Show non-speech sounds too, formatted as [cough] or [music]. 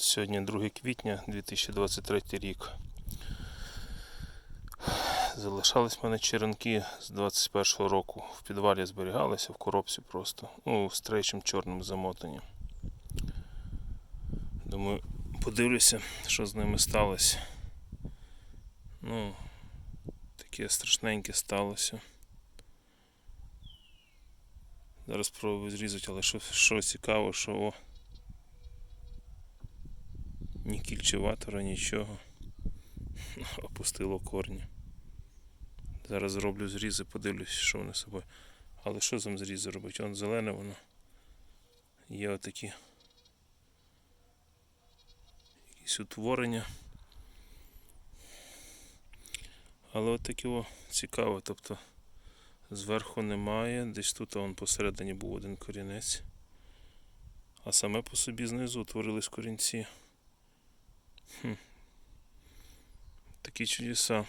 Сьогодні 2 квітня 2023 рік. Залишались в мене черенки з 21-го року. В підвалі зберігалися в коробці просто. Ну, з тречим чорним замотанням. Думаю, подивлюся, що з ними сталося. Ну, таке страшненьке сталося. Зараз спробую зрізати, але що, що цікаво, що о, ні кільчеватора, нічого. [laughs] Опустило корні. Зараз зроблю зрізи, подивлюсь, що вони собою. Але що там зрізи робить? Вон зелене воно. Є отакі якісь утворення. Але от о, цікаво, тобто зверху немає, десь тут он посередині був один корінець. А саме по собі знизу утворились корінці. kit de som.